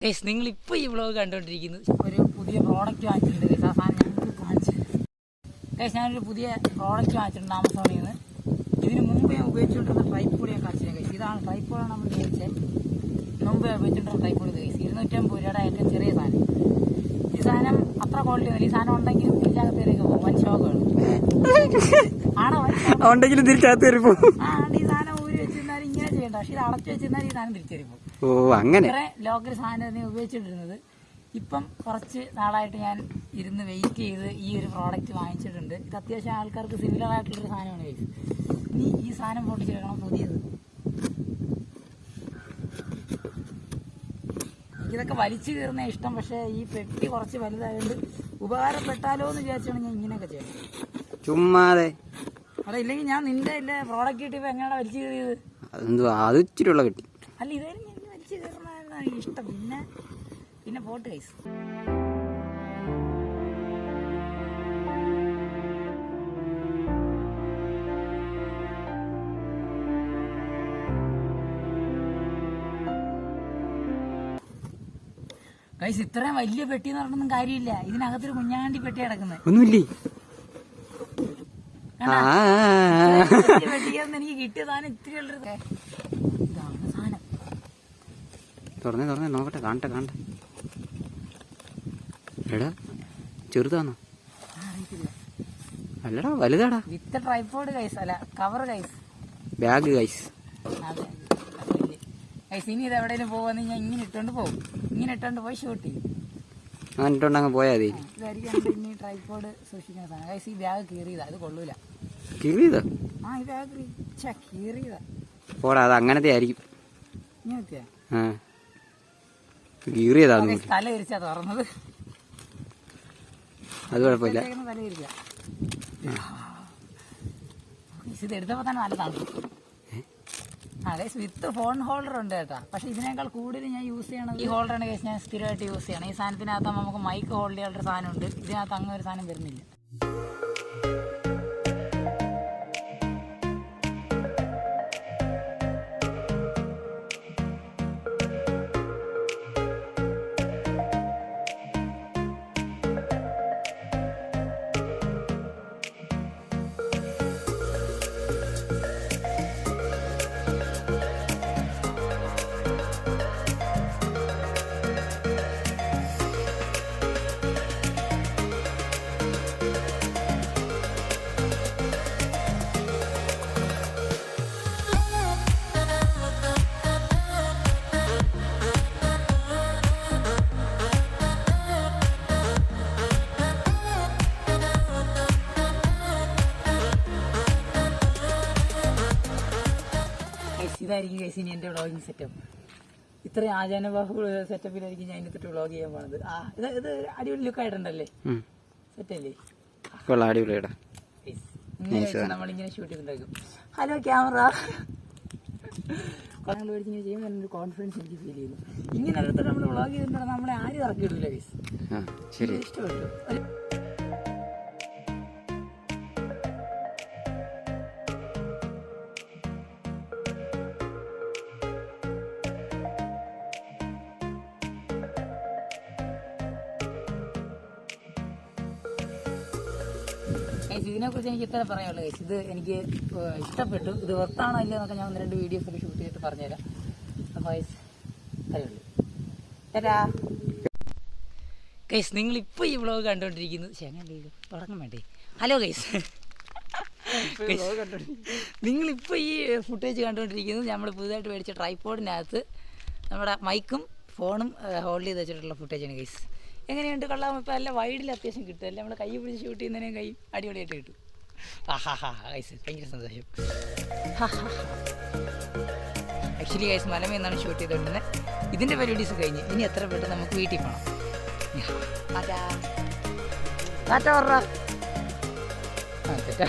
Guys നിങ്ങൾ ഇപ്പോൾ ഈ വ്ളോഗ് കണ്ടുകൊണ്ടിരിക്കുന്നു ഒരു പുതിയ പ്രോഡക്റ്റ് വാങ്ങിച്ചിട്ടുണ്ട് ഗൈസ് ആ സാധനം ഞങ്ങൾക്ക് കാണിച്ചു ഗൈസ് ഞാനൊരു പുതിയ പ്രോഡക്റ്റ് വാങ്ങിച്ചിട്ടുണ്ട് ആമസോണിൽ നിന്ന് ഇതിന് മുമ്പ് ഞാൻ ഉപയോഗിച്ചുകൊണ്ടിരുന്ന ട്രൈപ്പോഡ് ഞാൻ കാണിച്ചു ഗൈസ് ഇതാണ് ട്രൈപ്പോഡാണ് നമ്മൾ ഉപയോഗിച്ചത് മുമ്പ് ഉപയോഗിച്ചുകൊണ്ടിരുന്ന ട്രൈപ്പോഡ് ഗൈസ് ഇരുന്നൂറ്റമ്പത് രൂപയുടെ ഏറ്റവും ചെറിയ സാധനം. ഈ സാധനം അത്ര ക്വാളിറ്റി വരും ഈ സാധനം ഉണ്ടെങ്കിൽ തിരിച്ചകത്തേക്ക് പോകും. വൻ ഷോക്കാണ് ആണോ. ഉണ്ടെങ്കിലും തിരിച്ചകത്ത് കയറിപ്പോ ആ ആണ്ട് ഈ സാധനം ഊരി ചെയ്യണ്ട. പക്ഷെ ഇത് അടച്ചു വെച്ചിരുന്നാൽ ഈ സാധനം തിരിച്ചെറിയും ഓ അങ്ങനെ. ഇത്ര ലോക്കൽ സാധനം ഉപയോഗിച്ചിട്ടിരുന്നത്. ഇപ്പം കുറച്ച് നാളായിട്ട് ഞാൻ ഇരുന്ന് വെയിറ്റ് ചെയ്ത് ഈ ഒരു പ്രോഡക്റ്റ് വാങ്ങിച്ചിട്ടുണ്ട്. ഇത് അത്യാവശ്യം ആൾക്കാർക്ക് സിമിലർ ആയിട്ടുള്ളൊരു സാധനമാണ് ഗൈസ് നീ ഈ സാധനം പൊട്ടിച്ചെടുക്കണം പുതിയത്. ഇതൊക്കെ വലിച്ചു കീറുന്ന ഇഷ്ടം പക്ഷേ ഈ പെട്ടി കുറച്ച് വലുതായതുകൊണ്ട് ഉപകാരപ്പെട്ടാലോ എന്ന് വിചാരിച്ചാണ് ഞാൻ ഇങ്ങനെയൊക്കെ ചെയ്യുന്നത്. ചുമ്മാതെ. അതെ ഇല്ലെങ്കിൽ ഞാൻ നിന്റെ ഇല്ലേ പ്രോഡക്റ്റ് കിട്ടി എങ്ങനെയാണ് വലിച്ചു കയറിയത് അതെന്തുവാ? അത് ഇച്ചിരി ഉള്ള കിട്ടി. അല്ല ഇതായിരുന്നു എനിക്ക് വലിച്ചു കയറുന്ന ഇഷ്ടം. പിന്നെ പിന്നെ പോട്ട് കൈസ് ഗൈസ് ഇത്രയും വലിയ പെട്ടി എന്ന് പറഞ്ഞൊന്നും കാര്യമില്ല. ഇതിനകത്തൊരു കുഞ്ഞാണ്ടി പെട്ടി കിടക്കുന്നത് ഒന്നുമില്ലേ? എനിക്ക് കിട്ടിയ സാധനം ഇത്തിരി ഉള്ളൊരു ഇതാണ് സാധനം. തുറന്നേ തുറന്നേ നോക്കട്ടെ കാണട്ടെ കാണട്ടെ. എടാ ചെറുതാണോ അല്ലടാ വലുതാടാ. വിത്ത് ട്രൈപ്പോഡ് കൈസ് അല്ല cover case bag guys case ഇനി ഇത് എവിടെയെങ്കിലും പോകുമെന്ന് ഞാൻ ഇങ്ങനെ ഇട്ടോണ്ട് പോകും ഇങ്ങനെ ഇട്ടോണ്ട് പോയി ഷൂട്ട് ചെയ്യും. അങ്ങനെ ഇട്ടുണ്ടെങ്കിൽ പോയാൽ മതി. ഇതായിരിക്കും ട്രൈപ്പോഡ് സൂക്ഷിക്കുന്ന സാധനം. കൈസ് ഈ ബാഗ് കീറിയതാ അത് കൊള്ളൂല. കിറിയത് പോടാ അത് അങ്ങനത്തെ ആയിരിക്കും. ആ. കീറിയതാന്ന് അത് കുഴപ്പമില്ല. വിത്ത് ഫോൺ ഹോൾഡർ ഉണ്ട് കേട്ടാ. പക്ഷെ ഇതിനേക്കാൾ കൂടുതൽ ഞാൻ യൂസ് ചെയ്യണത് ഈ ഹോൾഡറാണ് കേസ് ഞാൻ സ്ഥിരമായിട്ട് യൂസ് ചെയ്യണം. ഈ സാധനത്തിനകത്ത് നമുക്ക് മൈക്ക് ഹോൾഡ് ചെയ്യാനുള്ള സാധനം ഉണ്ട് ഇതിനകത്ത് അങ്ങനെ ഒരു സാധനം വരുന്നില്ല. ഇതായിരിക്കും കേസിന് ഇനി എന്റെ വ്ളോഗിങ് സെറ്റപ്പ് ഇത്രയും ആചാനബാഹു സെറ്റപ്പിലായിരിക്കും ഞാൻ ഇന്നിട്ട് വ്ളോഗ് ചെയ്യാൻ പോണത്. ആ ഇത് ഇത് അടിപൊളി ലുക്ക് ആയിട്ടുണ്ടല്ലേ. സെറ്റല്ലേ അടിപൊളിയാടാ നമ്മളിങ്ങനെ ഷൂട്ട് ചെയ്തിട്ടുണ്ടാക്കും ഹലോ ക്യാമറ കുറേ മേടിച്ചിങ്ങനെ ചെയ്യുമ്പോൾ ഒരു കോൺഫിഡൻസ് എനിക്ക് ഫീൽ ചെയ്യുന്നു. ഇങ്ങനെ അടുത്തിട്ട് നമ്മൾ വ്ളോഗ് ചെയ്തിട്ടുണ്ടെങ്കിൽ നമ്മളെ ആരും ഇറക്കി വിടില്ല ശരി. ഇഷ്ടപ്പെട്ടു. ഇതിനെ കുറിച്ച് എനിക്ക് ഇത്ര പറയാനുള്ളത് ഗൈസ് ഇത് എനിക്ക് ഇഷ്ടപ്പെട്ടു. ഇത് വെർത്താണോ ഇല്ല എന്നൊക്കെ ഞാൻ ഒന്ന് രണ്ട് വീഡിയോസ് ഒക്കെ ഷൂട്ട് ചെയ്തിട്ട് പറഞ്ഞുതരാം. അപ്പോൾ ഗൈസ് അറിയുള്ളൂ തരാ ഗൈസ് ഈ വ്ളോഗ് കണ്ടുകൊണ്ടിരിക്കുന്നത് ശരി തുടങ്ങാൻ വേണ്ടേ? ഹലോ ഗൈസ് നിങ്ങളിപ്പോൾ ഈ ഫുട്ടേജ് കണ്ടുകൊണ്ടിരിക്കുന്നത് നമ്മൾ പുതുതായിട്ട് മേടിച്ച ട്രൈപ്പോഡിനകത്ത് നമ്മുടെ മൈക്കും ഫോണും ഹോൾഡ് ചെയ്ത് വെച്ചിട്ടുള്ള ഫുട്ടേജാണ് ഗൈസ് എങ്ങനെയുണ്ട് കൊള്ളാം? ഇപ്പം നല്ല വൈഡിൽ അത്യാവശ്യം കിട്ടും. എല്ലാം നമ്മൾ കൈ പിടിച്ച് ഷൂട്ട് ചെയ്യുന്നതിനും കൈ അടിപൊളിയായിട്ട് കിട്ടും. ആഹാ ഹാ ഗൈസ് ഭയങ്കര സന്തോഷം. ആക്ച്വലി ഗൈസ് മലമേ എന്നാണ് ഷൂട്ട് ചെയ്തുകൊണ്ടിരുന്നത് ഇതിന്റെ പരിപാടീസ് കഴിഞ്ഞ്. ഇനി എത്ര പെട്ടെന്ന് നമുക്ക് വീട്ടിൽ പോകണം അതാ. ആ തെറ്റാ.